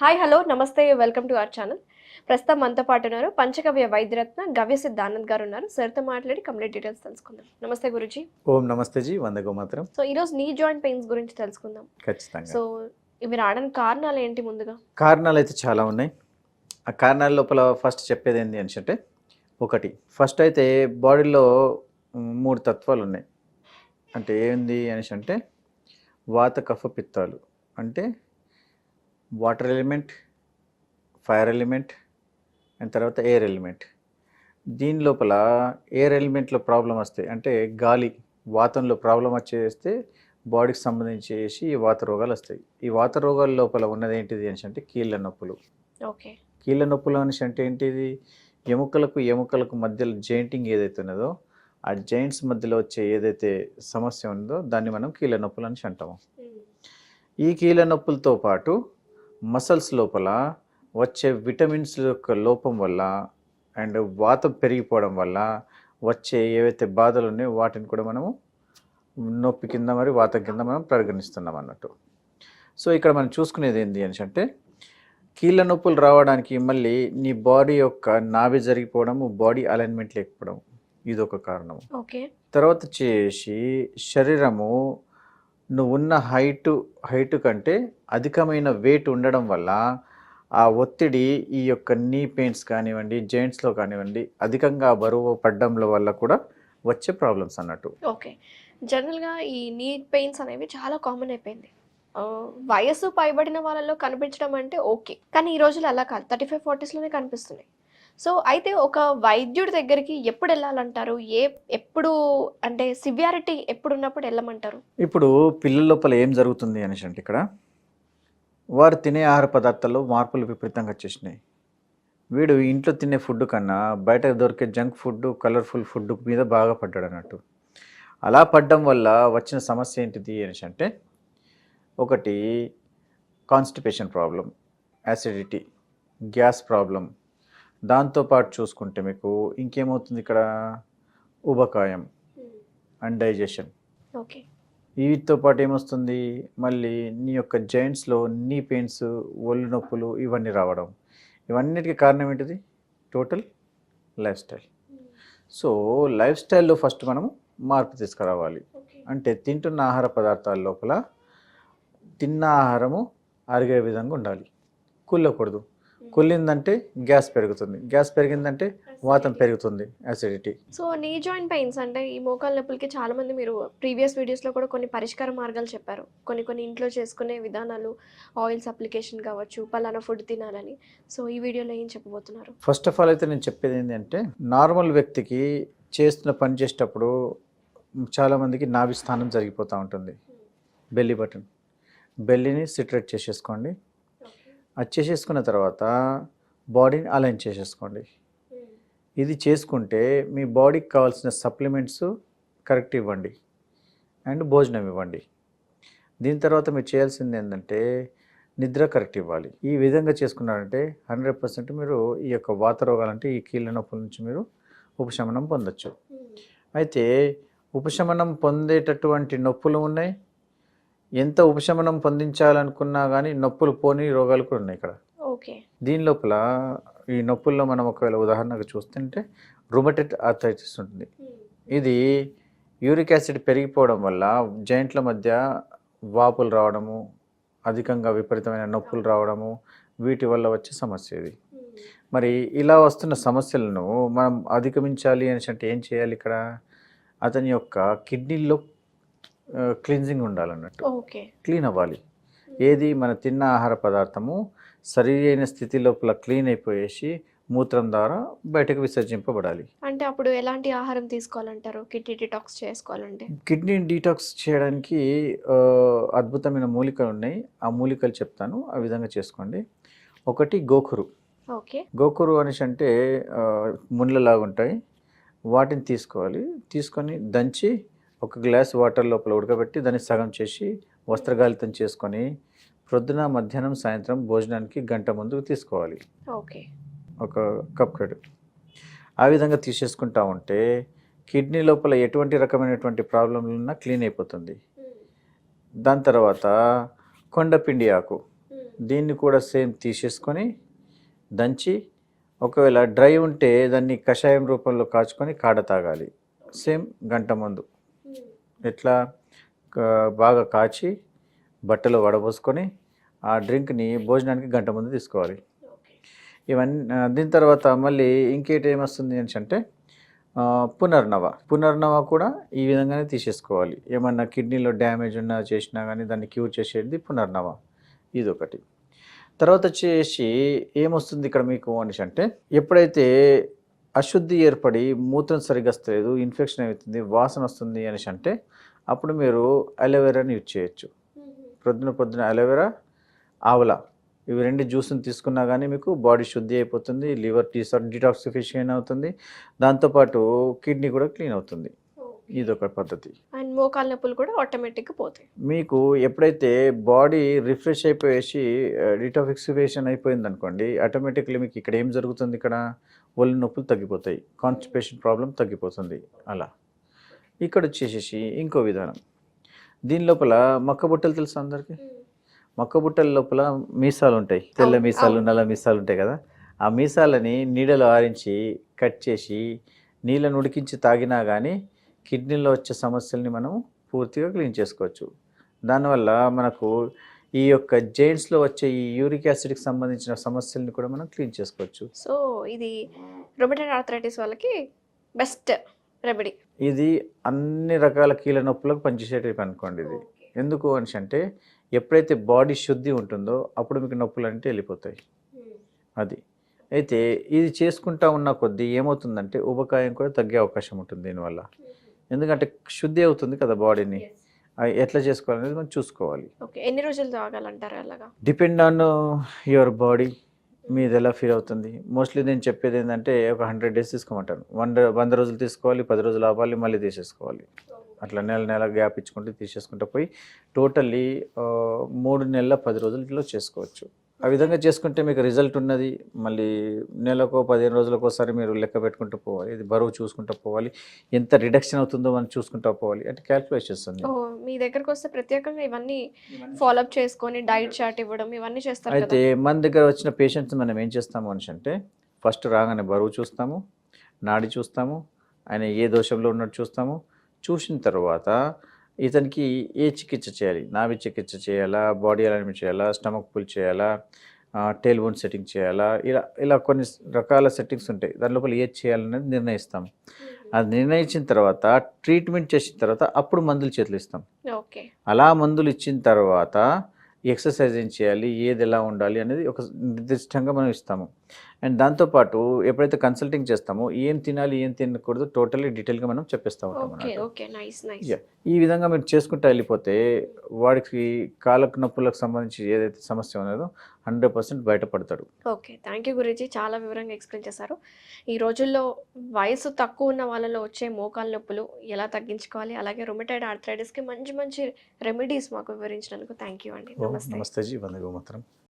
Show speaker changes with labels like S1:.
S1: Hi hello నమస్తే welcome to our channel ప్రస్తుతం మనతో పాటు ఉన్నారు పంచగవ్య వైద్యరత్న గవ్య సిద్ధ ఆనంద్ గారు ఉన్నారు. సార్తో మాట్లాడి కంప్లీట్ డీటెయిల్స్ తెలుసుకుందాం. నమస్తే గురుజీ.
S2: ఓం నమస్తే జీ వందగో మాత్రం.
S1: సో ఈరోజు నీ జాయింట్ పెయిన్స్ గురించి తెలుసుకుందాం.
S2: ఖచ్చితంగా.
S1: సో ఇవి రావడానికి కారణాలు ఏంటి ముందుగా?
S2: కారణాలు అయితే చాలా ఉన్నాయి. ఆ కారణాల లోపల ఫస్ట్ చెప్పేది ఏంటి అని అంటే ఒకటి ఫస్ట్ అయితే బాడీలో మూడు తత్వాలు ఉన్నాయి. అంటే ఏంది అనేసి అంటే వాత కఫ పిత్తాలు. అంటే water element fire element and తర్వాత ఎయిర్ ఎలిమెంట్. దీని లోపల ఎయిర్ ఎలిమెంట్లో ప్రాబ్లం వస్తాయి అంటే గాలి వాతంలో ప్రాబ్లం వచ్చేస్తే బాడీకి సంబంధించేసి ఈ వాత రోగాలు వస్తాయి. ఈ వాత రోగాల లోపల ఉన్నది ఏంటిది అనేసి అంటే కీళ్ళ నొప్పులు.
S1: ఓకే.
S2: కీళ్ళ నొప్పులు అనేసి అంటే ఏంటిది? ఎముకలకు ఎముకలకు మధ్యలో జాయింటింగ్ ఏదైతే ఉన్నదో ఆ జాయింట్స్ మధ్యలో వచ్చే ఏదైతే సమస్య ఉందో దాన్ని మనం కీళ్ళ నొప్పులు అనేసి అంటాము. ఈ కీళ్ళ నొప్పులతో పాటు మసల్స్ లోపల వచ్చే విటమిన్స్ యొక్క లోపం వల్ల అండ్ వాతం పెరిగిపోవడం వల్ల వచ్చే ఏవైతే బాధలు ఉన్నాయో వాటిని కూడా మనము నొప్పి కింద మరి వాతం కింద మనం పరిగణిస్తున్నాం అన్నట్టు. సో ఇక్కడ మనం చూసుకునేది ఏంటి అని అంటే కీళ్ళ నొప్పులు రావడానికి మళ్ళీ నీ బాడీ యొక్క నాభి జరిగిపోవడము బాడీ అలైన్మెంట్ లేకపోవడం ఇది ఒక కారణం
S1: ఓకే
S2: తర్వాత వచ్చేసి శరీరము నువ్వు ఉన్న హైటు కంటే అధికమైన వెయిట్ ఉండడం వల్ల ఆ ఒత్తిడి ఈ యొక్క నీ పెయిన్స్ కానివ్వండి జాయింట్స్లో కానివ్వండి అధికంగా బరువు పడ్డంలో వల్ల కూడా వచ్చే ప్రాబ్లమ్స్ అన్నట్టు.
S1: ఓకే. జనరల్గా ఈ నీ పెయిన్స్ అనేవి చాలా కామన్ అయిపోయింది. వయసు వయస్సు పైబడిన వాళ్ళలో కనిపించడం అంటే ఓకే. కానీ ఈ రోజులు అలా కాదు. థర్టీ ఫైవ్ ఫార్టీస్లోనే కనిపిస్తున్నాయి. సో అయితే ఒక వైద్యుడి దగ్గరికి ఎప్పుడు వెళ్ళాలంటారు? ఏ ఎప్పుడు అంటే సివియారిటీ ఎప్పుడు ఉన్నప్పుడు వెళ్ళమంటారు?
S2: ఇప్పుడు పిల్లల లోపల ఏం జరుగుతుంది అనేసి అంటే ఇక్కడ? వారు తినే ఆహార పదార్థాల్లో మార్పులు విపరీతంగా వచ్చేసినాయి. వీడు ఇంట్లో తినే ఫుడ్ కన్నా బయట దొరికే జంక్ ఫుడ్ కలర్ఫుల్ ఫుడ్ మీద బాగా పడ్డాడు అన్నట్టు. అలా పడ్డం వల్ల వచ్చిన సమస్య ఏంటిది అనేసి అంటే ఒకటి constipation problem acidity gas problem దాంతోపాటు చూసుకుంటే మీకు ఇంకేమవుతుంది ఇక్కడ? ఉబకాయం అండ్ డైజెషన్.
S1: ఓకే.
S2: వీటితో పాటు ఏమొస్తుంది? మళ్ళీ నీ యొక్క జాయింట్స్లో నీ పెయిన్స్ ఒళ్ళు నొప్పులు ఇవన్నీ రావడం. ఇవన్నిటికీ కారణం ఏంటిది? Total life style. So life స్టైల్లో ఫస్ట్ మనము మార్పు తీసుకురావాలి. అంటే తింటున్న ఆహార పదార్థాల లోపల తిన్న ఆహారము అరిగే విధంగా ఉండాలి. కుళ్ళకూడదు. కుళ్ళిందంటే గ్యాస్ పెరుగుతుంది. గ్యాస్ పెరిగిందంటే వాతం పెరుగుతుంది acidity
S1: so knee joint pains అంటే ఈ మోకాల నొప్పులకి చాలా మంది మీరు ప్రీవియస్ వీడియోస్లో కూడా కొన్ని పరిష్కార మార్గాలు చెప్పారు. కొన్ని కొన్ని ఇంట్లో చేసుకునే విధానాలు ఆయిల్స్ అప్లికేషన్ కావచ్చు పలానా ఫుడ్ తినాలని. సో ఈ వీడియోలో ఏం చెప్పబోతున్నారు?
S2: ఫస్ట్ ఆఫ్ ఆల్ అయితే నేను చెప్పేది ఏంటంటే నార్మల్ వ్యక్తికి చేస్తున్న పని చేసేటప్పుడు చాలామందికి నాభి స్థానం జరిగిపోతూ ఉంటుంది. బెల్లీ బటన్ బెల్లీని సిట్రేట్ చేసేసుకోండి. అది చేసేసుకున్న తర్వాత బాడీని అలైన్ చేసేసుకోండి. ఇది చేసుకుంటే మీ బాడీకి కావాల్సిన సప్లిమెంట్స్ కరెక్ట్ ఇవ్వండి. అండ్ భోజనం ఇవ్వండి. దీని తర్వాత మీరు చేయాల్సింది ఏంటంటే నిద్ర కరెక్ట్ ఇవ్వాలి. ఈ విధంగా చేసుకున్నారంటే హండ్రెడ్ పర్సెంట్ మీరు ఈ యొక్క వాత రోగాలంటే ఈ కీళ్ళ నొప్పుల నుంచి మీరు ఉపశమనం పొందొచ్చు. అయితే ఉపశమనం పొందేటటువంటి నొప్పులు ఉన్నాయి? ఎంత ఉపశమనం పొందించాలనుకున్నా కానీ నొప్పులు పోని రోగాలు కూడా ఉన్నాయి ఇక్కడ.
S1: ఓకే.
S2: దీని లోపల ఈ నొప్పుల్లో మనం ఒకవేళ ఉదాహరణకు చూస్తుంటే రుమటెడ్ ఆర్థరైటిస్ ఉంటుంది. ఇది యూరిక్ యాసిడ్ పెరిగిపోవడం వల్ల జాయింట్ల మధ్య వాపులు రావడము అధికంగా విపరీతమైన నొప్పులు రావడము వీటి వల్ల వచ్చే సమస్య ఇది. మరి ఇలా వస్తున్న సమస్యలను మనం అధిగమించాలి అని అంటే ఏం చేయాలి ఇక్కడ? అతని యొక్క కిడ్నీల్లో క్లీన్జింగ్ ఉండాలన్నట్టు.
S1: ఓకే.
S2: క్లీన్ అవ్వాలి. ఏది మన తిన్న ఆహార పదార్థము సరి అయిన స్థితి లోపల క్లీన్ అయిపోయేసి మూత్రం ద్వారా బయటకు విసర్జింపబడాలి.
S1: అంటే అప్పుడు ఎలాంటి ఆహారం తీసుకోవాలంటారు? కిడ్నీ డిటాక్స్ చేసుకోవాలంటే?
S2: కిడ్నీ డీటాక్స్ చేయడానికి అద్భుతమైన మూలికలు ఉన్నాయి. ఆ మూలికలు చెప్తాను. ఆ విధంగా చేసుకోండి. ఒకటి గోకురు.
S1: ఓకే.
S2: గోకురు అనేసి అంటే ముళ్ళలాగా ఉంటాయి. వాటిని తీసుకోవాలి. తీసుకొని దంచి ఒక గ్లాస్ వాటర్ లోపల ఉడకబెట్టి దాన్ని సగం చేసి వస్త్రగాలితం చేసుకొని ప్రొద్దున మధ్యాహ్నం సాయంత్రం భోజనానికి గంట ముందు తీసుకోవాలి.
S1: ఓకే.
S2: ఒక కప్ కడు ఆ విధంగా తీసేసుకుంటా ఉంటే కిడ్నీ లోపల ఎటువంటి రకమైనటువంటి ప్రాబ్లంలు ఉన్నా క్లీన్ అయిపోతుంది. దాని తర్వాత కొండపిండి ఆకు. దీన్ని కూడా సేమ్ తీసేసుకొని దంచి ఒకవేళ డ్రై ఉంటే దాన్ని కషాయం రూపంలో కాచుకొని కాడ తాగాలి. సేమ్ గంట ముందు. ఎట్లా కా- బాగా కాచి బట్టలో వడబోసుకొని ఆ డ్రింక్ని భోజనానికి గంట ముందు తీసుకోవాలి. ఇవన్నీ దీని తర్వాత మళ్ళీ ఇంకేటి ఏమొస్తుంది అని అంటే పునర్నవ. పునర్నవ కూడా ఈ విధంగానే తీసేసుకోవాలి. ఏమన్నా కిడ్నీలో డ్యామేజ్ ఉన్నా చేసినా కానీ దాన్ని క్యూర్ చేసేది పునర్నవ. ఇది ఒకటి తర్వాత వచ్చేసి ఏమొస్తుంది ఇక్కడ మీకు అనేసి అంటే ఎప్పుడైతే అశుద్ధి ఏర్పడి మూత్రం సరిగ్గా వస్తలేదు ఇన్ఫెక్షన్ అవుతుంది వాసన వస్తుంది అనేసి అంటే అప్పుడు మీరు అలోవెరాని యూజ్ చేయొచ్చు. పొద్దున పొద్దున అలోవెరా ఆవల ఇవి రెండు జ్యూస్ని తీసుకున్నా కానీ మీకు బాడీ శుద్ధి అయిపోతుంది లివర్ టీసర్ డిటాక్సిఫికేషన్ అవుతుంది దాంతోపాటు కిడ్నీ కూడా క్లీన్ అవుతుంది. ఇది ఒక పద్ధతి.
S1: అండ్ మోకాళ్ళ నొప్పులు కూడా ఆటోమేటిక్గా పోతాయి.
S2: మీకు ఎప్పుడైతే బాడీ రిఫ్రెష్ అయిపోయేసి డిటాక్సిఫికేషన్ అయిపోయింది అనుకోండి ఆటోమేటిక్లీ మీకు ఇక్కడ ఏం జరుగుతుంది ఇక్కడ? ఒళ్ళు నొప్పులు తగ్గిపోతాయి. కాన్స్టిపేషన్ ప్రాబ్లం తగ్గిపోతుంది. అలా. ఇక్కడ వచ్చేసేసి ఇంకో విధానం. దీని లోపల మక్క బుట్టలు తెలుసా అందరికీ? మక్క బుట్టల లోపల మీసాలు ఉంటాయి తెల్ల మీసాలు. నల్ల మీసాలు ఉంటాయి కదా? ఆ మీసాలని నీడలో ఆరించి కట్ చేసి నీళ్ళను ఉడికించి తాగినా కానీ కిడ్నీలో వచ్చే సమస్యల్ని మనం పూర్తిగా క్లీన్ చేసుకోవచ్చు. దానివల్ల మనకు ఈ యొక్క జైంట్స్లో వచ్చే ఈ యూరిక్ యాసిడ్కి సంబంధించిన సమస్యల్ని కూడా మనం క్లీన్ చేసుకోవచ్చు.
S1: సో ఇది రొమటైడ్ ఆర్థరైటిస్ వాళ్ళకి బెస్ట్ రెమెడీ.
S2: ఇది అన్ని రకాల కీళ్ళ నొప్పులకు పనిచేసేటివి అనుకోండి ఇది. ఎందుకు అనేసి అంటే ఎప్పుడైతే బాడీ శుద్ధి ఉంటుందో అప్పుడు మీకు నొప్పులు అంటే వెళ్ళిపోతాయి అది. అయితే ఇది చేసుకుంటా ఉన్న కొద్దీ ఏమవుతుందంటే ఉబకాయం కూడా తగ్గే అవకాశం ఉంటుంది దీనివల్ల. ఎందుకంటే శుద్ధి అవుతుంది కదా బాడీని. ఎట్లా చేసుకోవాలనేది మనం చూసుకోవాలి.
S1: ఓకే ఎన్ని రోజులు తాగాలంటారు అలాగా?
S2: డిపెండ్ ఆన్ యువర్ బాడీ మీది ఎలా ఫీల్ అవుతుంది. మోస్ట్లీ నేను చెప్పేది ఏంటంటే ఒక హండ్రెడ్ డేస్ తీసుకోమంటాను. వంద వంద రోజులు తీసుకోవాలి పది రోజులు ఆపాలి మళ్ళీ తీసేసుకోవాలి. అట్లా నెల నెల గ్యాప్ ఇచ్చుకుంటూ తీసేసుకుంటూ పోయి టోటల్లీ మూడు నెలల పది రోజుల్లో చేసుకోవచ్చు. ఆ విధంగా చేసుకుంటే మీకు రిజల్ట్ ఉన్నది మళ్ళీ నెలకు పదిహేను రోజులకు ఒకసారి మీరు లెక్క పెట్టుకుంటూ పోవాలి. ఇది బరువు చూసుకుంటూ పోవాలి. ఎంత రిడక్షన్ అవుతుందో మనం చూసుకుంటూ పోవాలి. అంటే క్యాల్కులేట్ చేస్తుంది
S1: మీ దగ్గరకు వస్తే ప్రత్యేకంగా ఇవన్నీ ఫాలో అప్ చేసుకొని డైట్ చార్ట్ ఇవ్వడం ఇవన్నీ చేస్తారు
S2: అయితే మన దగ్గర వచ్చిన పేషెంట్స్ మనం ఏం చేస్తాము అని అంటే ఫస్ట్ రాగానే బరువు చూస్తాము నాడి చూస్తాము ఆయన ఏ దోషంలో ఉన్నట్టు చూస్తాము. చూసిన తర్వాత ఇతనికి ఏ చికిత్స చేయాలి? నాభి చికిత్స చేయాలా? బాడీ అలైన్మెంట్ చేయాలా? స్టమక్ పుల్ చేయాలా? టేల్ బోన్ సెట్టింగ్ చేయాలా? ఇలా ఇలా కొన్ని రకాల సెట్టింగ్స్ ఉంటాయి. దాని లోపల ఏది చేయాలనేది నిర్ణయిస్తాం. అది నిర్ణయించిన తర్వాత ట్రీట్మెంట్ చేసిన తర్వాత అప్పుడు మందులు చేతులు ఇస్తాం.
S1: ఓకే.
S2: అలా మందులు ఇచ్చిన తర్వాత ఎక్సర్సైజ్ ఏం చేయాలి? ఏది ఎలా ఉండాలి? అనేది ఒక నిర్దిష్టంగా మనం ఇస్తాము. అండ్ దాంతోపాటు ఎప్పుడైతే కన్సల్టింగ్ చేస్తామో ఏం తినాలి ఏం తినకూడదు టోటల్లీ డీటెయిల్గా మనం చెప్పేస్తూ ఉంటాం
S1: ఓకే
S2: అన్నమాట.
S1: Okay nice nice
S2: Yeah. ఈ విధంగా మీరు చేసుకుంటూ వెళ్ళిపోతే వాడికి కాళ్ళకు నొప్పులకు సంబంధించి ఏదైతే సమస్య ఉన్నదో హండ్రెడ్ పర్సెంట్ బయటపడతాడు.
S1: ఓకే థ్యాంక్ యూ గురించి చాలా వివరంగా ఎక్స్ప్లెయిన్ చేశారు. ఈ రోజుల్లో వయసు తక్కువ ఉన్న వాళ్ళలో వచ్చే మోకాళ్ళ నొప్పులు ఎలా తగ్గించుకోవాలి? అలాగే రొమటైడ్ ఆర్థరైటిస్కి మంచి మంచి రెమెడీస్ మాకు వివరించినందుకు థ్యాంక్ యూ అండి. నమస్తే.
S2: నమస్తే జీ. వందే గోమాత్రం